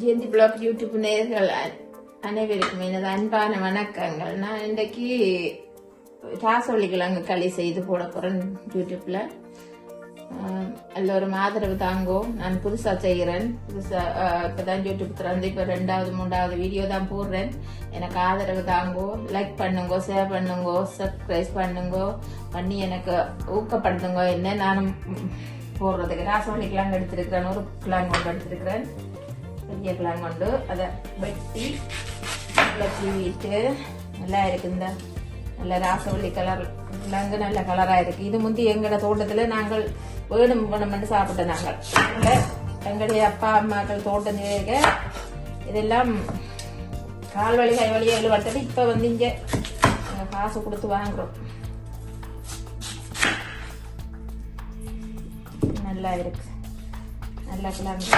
Jayanthi black YouTube நேர்கள் அனைவருக்கும் எனது அன்பான வணக்கங்கள். நான் இன்றைக்கு ராசவள்ளிக்கிழங்கு களி செய்து போட போகிறேன் யூடியூப்பில் எல்லோரும் ஆதரவு தாங்கோ நான் புதுசாக செய்கிறேன் புதுசாக இப்போ தான் யூடியூப் திறந்து இப்போ ரெண்டாவது மூன்றாவது வீடியோ தான் போடுறேன். எனக்கு ஆதரவு தாங்கோ லைக் பண்ணுங்க ஷேர் பண்ணுங்க சப்ஸ்கிரைப் பண்ணுங்கோ. பண்ணி எனக்கு ஊக்கப்படுத்துங்க. என்ன நானும் போடுறதுக்கு. ராசவள்ளி கிழங்கு எடுத்திருக்கிறேன். ஒரு கிழங்கு ஒன்று எடுத்திருக்கிறேன். பெரிய கிழங்கு கொண்டு அதை வெட்டி நல்லா இருக்குது நல்லா இருக்கு இந்த நல்ல ராசவள்ளி கலர் கிழங்கு நல்ல கலராக இருக்கு. இது முந்தி எங்களோட தோட்டத்தில் நாங்கள் வேணும் வேணும்னு சாப்பிட்ட நாங்கள். எங்களுடைய அப்பா அம்மாக்கள் தோட்டம் இருக்க இதெல்லாம் கால் வழி கை வழி எழுவட்டது இப்போ வந்து இங்கே காசு கொடுத்து வாங்குறோம். நல்லா இருக்கு. நல்லா கிளம்பு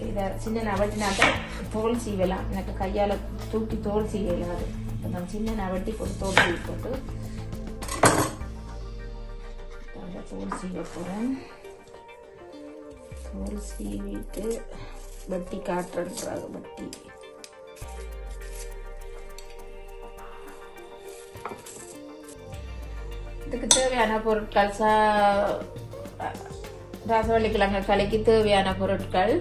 இதை சின்ன நவட்டினாக்க தோல் சீவலாம் எனக்கு கையால் தூக்கி தோல் சீவலாம் அது இப்போ நான் சின்ன நவட்டி போட்டு தோல் சீவி போட்டு தோல் சீவ போகிறேன் தோல் சீவிட்டு வட்டி காட்டுறாங்க வட்டி இதுக்கு தேவையான பொருட்கள் சா ராசவள்ளி கிழங்கு களிக்கு தேவையான பொருட்கள்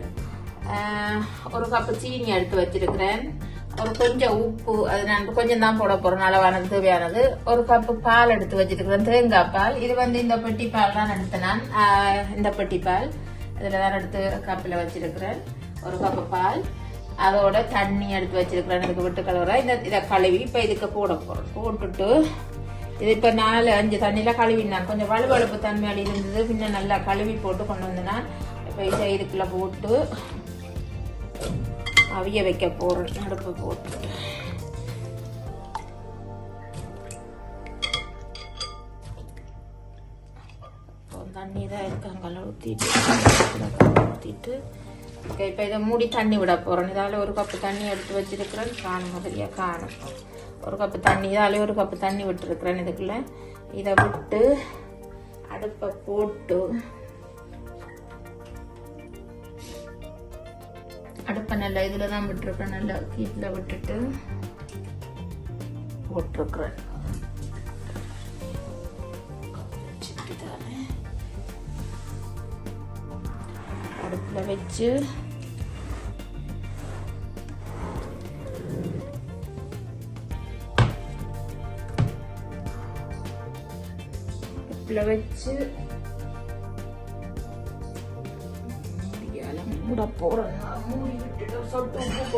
ஒரு கப்பு சீனி எடுத்து வச்சிருக்கிறேன். ஒரு கொஞ்சம் உப்பு அது நான் கொஞ்சம் தான் போட போறேன். அளவானது தேவையானது. ஒரு கப்பு பால் எடுத்து வச்சிருக்கிறேன். தேங்காய் பால். இது வந்து இந்த பெட்டி பால் தான் எடுத்தேன் நான். இந்த பெட்டி பால். இதில் தான் எடுத்து கப்பில் வச்சிருக்கிறேன். ஒரு கப்பு பால். அதோட தண்ணி எடுத்து வச்சிருக்கிறேன். இதுக்கு விட்டு கழுவுற இந்த இதை கழுவி இப்போ இதுக்கு போட போகிறோம் போட்டுட்டு இது இப்போ நாலு அஞ்சு தண்ணியெலாம் கழுவினான் கொஞ்சம் வலுவழுப்பு தன்மையால் இருந்தது. பின்ன நல்லா கழுவி போட்டு கொண்டு வந்தேன் இப்போ இதை இதுக்குள்ள போட்டு அவிய வைக்க போகிறேன் அடுப்பு போட்டு. தண்ணி தான் இருக்காங்கல்ல ஊற்றிட்டு ஊற்றிட்டு இப்போ இதை மூடி தண்ணி விட போகிறேன் இதால் ஒரு கப்பு தண்ணி எடுத்து வச்சுருக்கிறேன். காணும் முதலியாக காணும். ஒரு கப்பு தண்ணி இதாலே ஒரு கப்பு தண்ணி விட்டுருக்குறேன் இதுக்குள்ளே. இதை விட்டு அடுப்பை போட்டு அடுப்பை நல்லா இதில் தான் விட்டுருக்கேன் நல்லா கீட்டில் விட்டுட்டு போட்டிருக்கிறேன். அடுப்பில் வச்சு அடுப்பில் வச்சு மூட போறேன். மூடி விட்டுட்டு சொட்டு உப்பு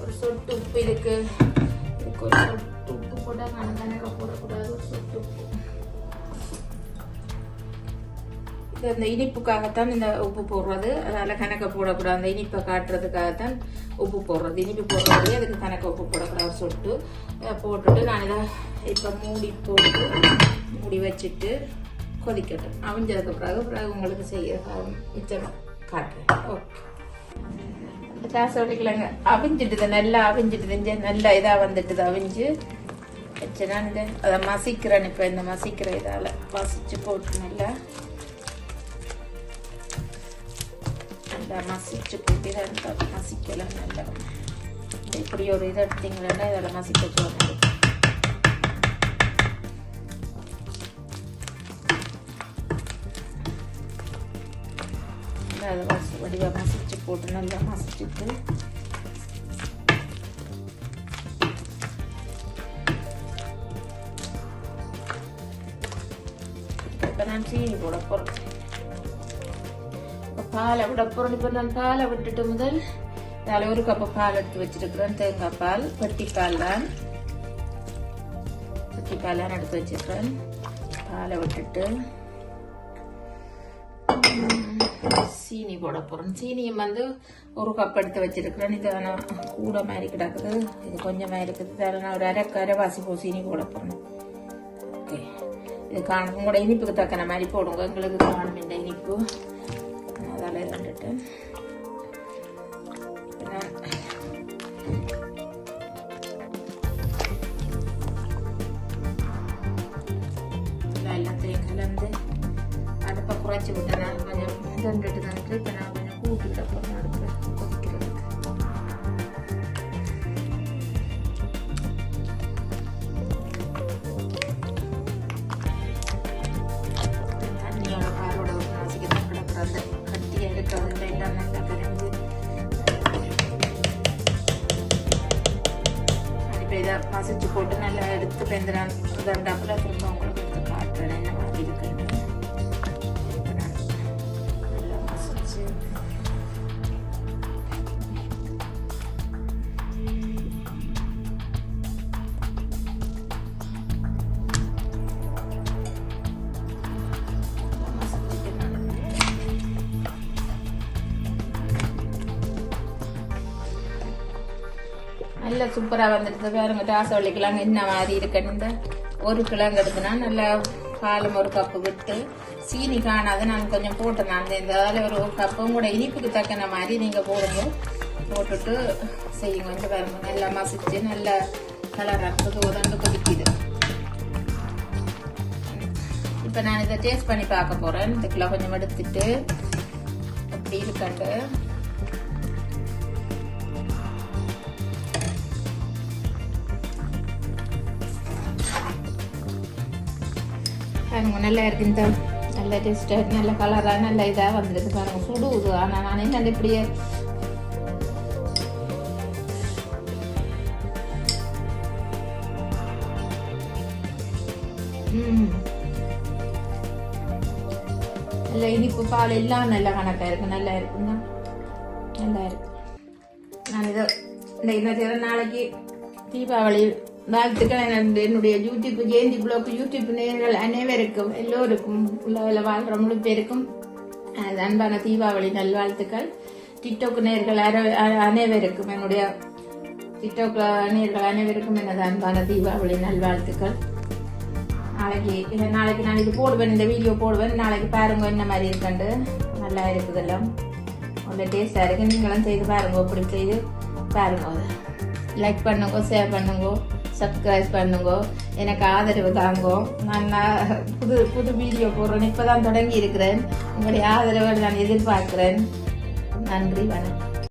ஒரு சொட்டு உப்பு இதுக்கு இதுக்கு ஒரு சொட்டு உப்பு போட்டால் கணக்கணக்க போடக்கூடாது. ஒரு சொட்டு உப்பு. இது அந்த இனிப்புக்காகத்தான் இந்த உப்பு போடுறது. அதனால கணக்க போடக்கூடாது. அந்த இனிப்பை காட்டுறதுக்காகத்தான் உப்பு போடுறது. இனிப்பு போடுறது அதுக்கு கணக்க உப்பு போடக்கூடாது. சொட்டு. போட்டுட்டு நான் இதை இப்போ மூடி போட்டு மூடி வச்சுட்டு கொதிக்கட்டும். அவிஞ்சதுக்கு பிறகு பிறகு உங்களுக்கு செய்ய மிச்சம். காட்டுறேன் ஓகே சொல்லிக்கலாங்க. அவிஞ்சிட்டுது நல்லா அவிஞ்சிட்டுது நல்லா இதாக வந்துட்டுது அவிஞ்சு. வச்சுனா இந்த அதை மசிக்கிறேன் இப்போ இந்த மசிக்கிற இதால். மசிச்சு போட்டு நல்லா. நல்லா மசிச்சு போட்டு இதை மசிக்கலாம் நல்லா. இப்படி ஒரு இதை எடுத்தீங்கன்னா இதில் மசிக்க போகணும் நல்லா அதை வச வடிவாக மசிச்சு போட்டு நல்லா மசிச்சுட்டு இப்போ நான் சீனி போட போகிறேன் இப்போ பாலை விட போகிறேன் இப்போ நான் பாலை விட்டுட்டு முதல் அதில் ஒரு கப்பு பால் எடுத்து வச்சிருக்கிறேன் தேங்காய் பால் பட்டி பால் தான் பட்டி பால் தான் எடுத்து வச்சிருக்கிறேன் பாலை விட்டுட்டு சீனி போட போகிறேன் சீனியும் வந்து ஒரு கப் எடுத்து வச்சுருக்கிறேன். இது ஆனால் கூட மாதிரி கிடக்குது. இது கொஞ்சமாக இருக்குது. இதில் நான் ஒரு அரை அரைவாசி போ சீனி போட போகிறேன் ஓகே. இது காணும். உங்களோட இனிப்புக்கு தக்கன மாதிரி போடுங்க. எங்களுக்கு காணும் இந்த இனிப்பு. அதால் இருந்துட்டு எல்லாத்தையும் கலந்து குறைச்சி விட்டேன் நான் கொஞ்சம் ரெண்டு தானே இப்போ நான் கொஞ்சம் கூட்டிக்கிட்ட போகிறேன் அடுப்பில் கொதிக்கிறதுக்கு மசிச்சு போட்டு நல்லா எடுத்து பெந்திரான் ரெண்டாப்புல திரும்ப உங்களுக்கு எடுத்து காட்டுறேன் என்ன மாதிரி இருக்குன்னு நல்ல சூப்பராக வந்துடுது பாருங்க ராசவள்ளி கிழங்கு என்ன மாதிரி இருக்குன்னு இந்த ஒரு கிழங்கு எடுத்துனா நல்லா பாலும் ஒரு கப்பு விட்டு சீனி காணாது நான் கொஞ்சம் போட்டேன். நான் இந்த அதில் ஒரு கப்பும் கூட இனிப்புக்கு தக்கன மாதிரி நீங்கள் போடுங்க. போட்டுட்டு செய்யுங்க கொஞ்சம் பாருங்க. நல்லா மசிச்சு நல்ல கலர் இருக்குது உதண்டு கொதிக்குது. இப்போ நான் இதை டேஸ்ட் பண்ணி பார்க்க போகிறேன் இதுக்குள்ள கொஞ்சம் எடுத்துட்டு அப்படி இருக்கண்டு பாருங்க நல்லா இருக்கு இந்த நல்ல டேஸ்ட்டாக நல்ல கலராக நல்ல இதாக வந்துருக்கு பாருங்க சுடுது ஆனால் நானே நல்ல இப்படியே நல்ல இனிப்பு பால் எல்லாம் நல்ல கணக்காக இருக்கு நல்லா இருக்குங்க நல்லா இருக்கு நான் இதை இந்த என்ன நாளைக்கு தீபாவளி வாழ்த்துக்கள் எனது என்னுடைய யூடியூப் ஜெயந்தி பிளாக் யூடியூப் நேர்கள் அனைவருக்கும் எல்லோருக்கும் உலகில் வாழ்கிற முழு பேருக்கும் அன்பான தீபாவளி நல்வாழ்த்துக்கள். டிக்டாக் நேர்கள் அனைவருக்கும் என்னுடைய டிக்டாக் நேர்கள் அனைவருக்கும் எனது அன்பான தீபாவளி நல்வாழ்த்துக்கள். நாளைக்கு நாளைக்கு நான் இது போடுவேன் இந்த வீடியோ போடுவேன். நாளைக்கு பாருங்க என்ன மாதிரி இருக்கண்டு நல்லா இருக்குதெல்லாம் நல்ல டேஸ்டாக இருக்கு. நீங்களும் செய்து பாருங்க இப்படி செய்து. பாருங்க. லைக் பண்ணுங்க ஷேர் பண்ணுங்க. சப்ஸ்கிரைப் பண்ணுங்க. எனக்கு ஆதரவு தாங்கோ. நான் புது புது வீடியோ போடுறேன். இப்போ தான் தொடங்கி இருக்கிறேன் உங்களுடைய ஆதரவை நான் எதிர்பார்க்குறேன். நன்றி வணக்கம்.